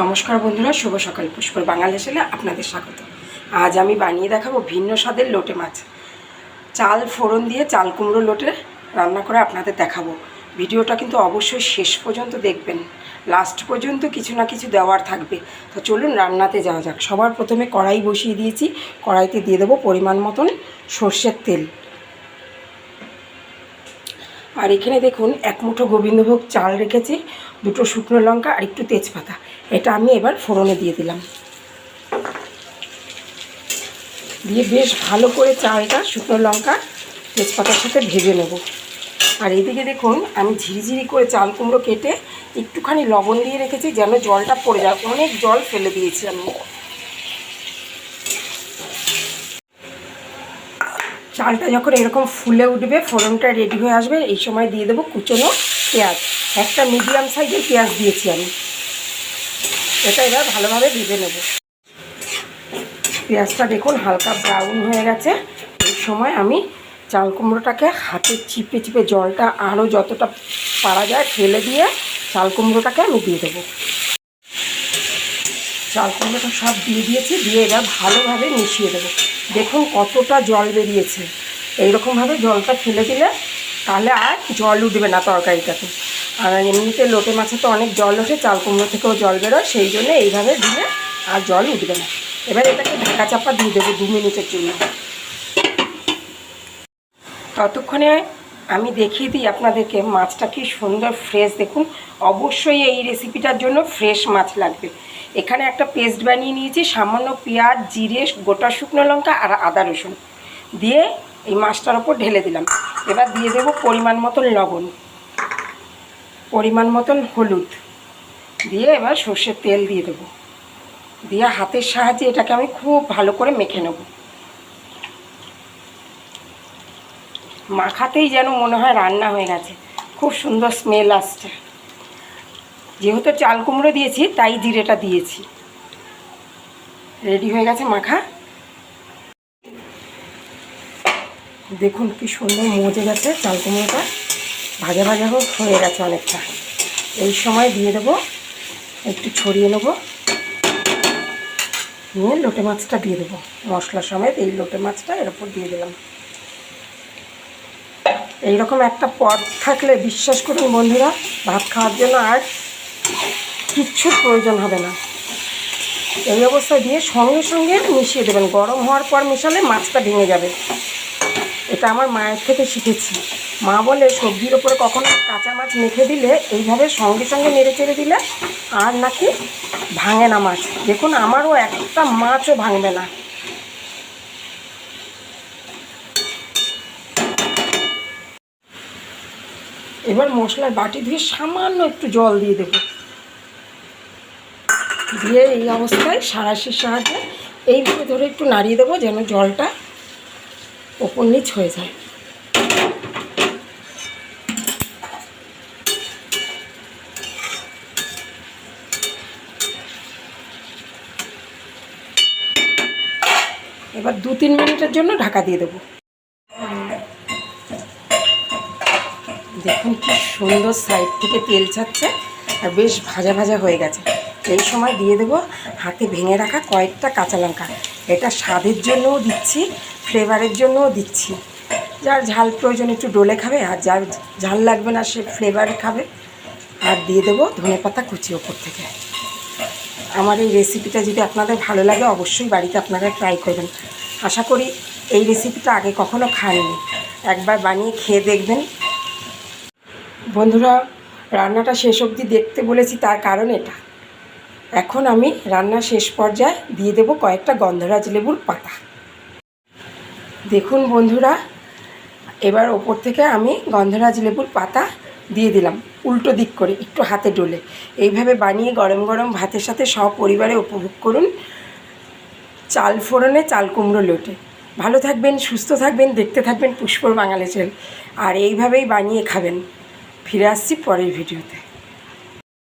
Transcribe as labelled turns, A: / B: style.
A: নমস্কার বন্ধুরা, শুভ সকাল। পুষ্কর বাঙালি এসেলে আপনাদের স্বাগত। আজ আমি বানিয়ে দেখাবো ভিন্ন স্বাদের লোটে মাছ। চাল ফোড়ন দিয়ে চাল কুমড়ো লোটে রান্না করে আপনাদের দেখাবো। ভিডিওটা কিন্তু অবশ্যই শেষ পর্যন্ত দেখবেন। লাস্ট পর্যন্ত কিছু না কিছু দেওয়ার থাকবে। তো চলুন রান্নাতে যাওয়া যাক। সবার প্রথমে কড়াই বসিয়ে দিয়েছি। কড়াইতে দিয়ে দেবো পরিমাণ মতন সর্ষের তেল। আর এখানে দেখুন, এক মুঠো গোবিন্দভোগ চাল রেখেছি, দুটো শুকনো লঙ্কা আর একটু তেজপাতা। এটা আমি এবার ফোড়নে দিয়ে দিলাম। দিয়ে বেশ ভালো করে চালটা, শুকনো লঙ্কা, তেজপাতার সাথে ভেজে নেব। আর এইদিকে দেখুন, আমি ঝিরিঝিরি করে চাল কুমড়ো কেটে একটুখানি লবণ দিয়ে রেখেছি, যেন জলটা পড়ে যায়। অনেক জল ফেলে দিয়েছি আমি। চালটা যখন এরকম ফুলে উঠবে, ফোড়নটা রেডি হয়ে আসবে, এই সময় দিয়ে দেবো কুচনো পেঁয়াজ। একটা মিডিয়াম সাইজের পেঁয়াজ দিয়েছি আমি। এটা এবার ভালোভাবে ভেজে নেব। পেঁয়াজটা দেখুন হালকা ব্রাউন হয়ে গেছে। এই সময় আমি চাল কুমড়োটাকে হাতে চিপে চিপে জলটা আরও যতটা পারা যায় ফেলে দিয়ে চাল কুমড়োটাকে আমি দিয়ে দেবো। কুমড়োটা সব দিয়ে দিয়েছি, দিয়ে এবার ভালোভাবে মিশিয়ে দেবো। দেখুন কতটা জল বেরিয়েছে। এইরকমভাবে জলটা ফেলে দিলে তাহলে আর জল উঠবে না তরকারিটাতে। আর এমনিতে লোটে মাছে তো অনেক জল ওঠে, চাল কুমড়ো থেকেও জল বেরোয়, সেই জন্য এইভাবে দিলে আর জল উঠবে না। এবার এটাকে ঢাকা চাপা দিয়ে দেবো দু মিনিটের জন্য। ততক্ষণে আমি দেখিয়ে দিই আপনাদেরকে মাছটা কি সুন্দর ফ্রেশ দেখুন, অবশ্যই এই রেসিপিটার জন্য ফ্রেশ মাছ লাগবে। এখানে একটা পেস্ট বানিয়ে নিয়েছি, সামান্য পেঁয়াজ, জিরে, গোটা শুকনো লঙ্কা আর আদা রসুন। দিয়ে এই মাছটার ওপর ঢেলে দিলাম। এবার দিয়ে দেবো পরিমাণ মতন লবণ। পরিমাণ মতন হলুদ। দিয়ে এবার সর্ষের তেল দিয়ে দেবো। দিয়ে হাতের সাহায্যে এটাকে আমি খুব ভালো করে মেখে নেব। মাখাতেই যেন মনে হয় রান্না হয়ে গেছে। খুব সুন্দর স্মেল আসছে। যেহেতু চাল কুমড়ো দিয়েছি, তাই জিরেটা দিয়েছি। রেডি হয়ে গেছে মাখা? দেখুন কি সুন্দর মজে গেছে চাল কুমড়োটা। ভাজা ভাজা হয়ে গেছে অনেকটা। এই সময় দিয়ে দেবো, একটু ছড়িয়ে নেব। নিয়ে লোটে মাছটা দিয়ে দেবো। মশলা সমেত এই লোটে মাছটা এর উপর দিয়ে দিলাম। এইরকম একটা পদ থাকলে বিশ্বাস করুন বন্ধুরা, ভাত খাওয়ার জন্য আর কিচ্ছুর প্রয়োজন হবে না। এই অবস্থায় দিয়ে সঙ্গে সঙ্গে মিশিয়ে দেবেন। গরম হওয়ার পর মেশালে মাছটা ভেঙে যাবে। এটা আমার মায়ের থেকে শিখেছি। মা বলে, সবজির ওপরে কখনো কাঁচা মাছ মেখে দিলে এইভাবে সঙ্গে সঙ্গে নেড়ে চেড়ে দিলে আর নাকি ভাঙে না মাছ। দেখুন, আমারও একটা মাছও ভাঙবে না। এবার মশলার বাটি ধুয়ে সামান্য একটু জল দিয়ে দেবো। দিয়ে এই অবস্থায় সাঁড়াশির সাহায্যে এইভাবে ধরে একটু নাড়িয়ে দেবো যেন জলটা ওপর নিচ হয়ে যায়। এবার দু তিন মিনিটের জন্য ঢাকা দিয়ে দেবো। দেখুন কি সুন্দর সাইড থেকে তেল ছাড়ছে আর বেশ ভাজা ভাজা হয়ে গেছে। এই সময় দিয়ে দেবো হাতে ভেঙে রাখা কয়েকটা কাঁচা লঙ্কা। এটা স্বাদের জন্যও দিচ্ছি ফ্লেভারের জন্যও দিচ্ছি। যার ঝাল প্রয়োজন একটু ডোলে খাবে, আর যার ঝাল লাগবে না সে ফ্লেভারে খাবে। আর দিয়ে দেবো ধনে পাতা কুচি ওপর থেকে। আমার এই রেসিপিটা যদি আপনাদের ভালো লাগে, অবশ্যই বাড়িতে আপনারা ট্রাই করবেন। আশা করি এই রেসিপিটা আগে কখনো খাননি। একবার বানিয়ে খেয়ে দেখবেন। বন্ধুরা, রান্নাটা শেষ অবধি দেখতে বলেছি, তার কারণ এটা। এখন আমি রান্না শেষ পর্যায়ে দিয়ে দেব কয়েকটা গন্ধরাজ লেবুর পাতা। দেখুন বন্ধুরা, এবার ওপর থেকে আমি গন্ধরাজ লেবুর পাতা দিয়ে দিলাম, উল্টো দিক করে, একটু হাতে ডলে। এইভাবে বানিয়ে গরম গরম ভাতের সাথে সপরিবারে উপভোগ করুন। চাল ফোড়নে চাল কুমড়ো লোটে। ভালো থাকবেন, সুস্থ থাকবেন, দেখতে থাকবেন পুষ্পর বাঙালি চেল আর এইভাবেই বানিয়ে খাবেন। ফিরে আসছি পরের ভিডিওতে।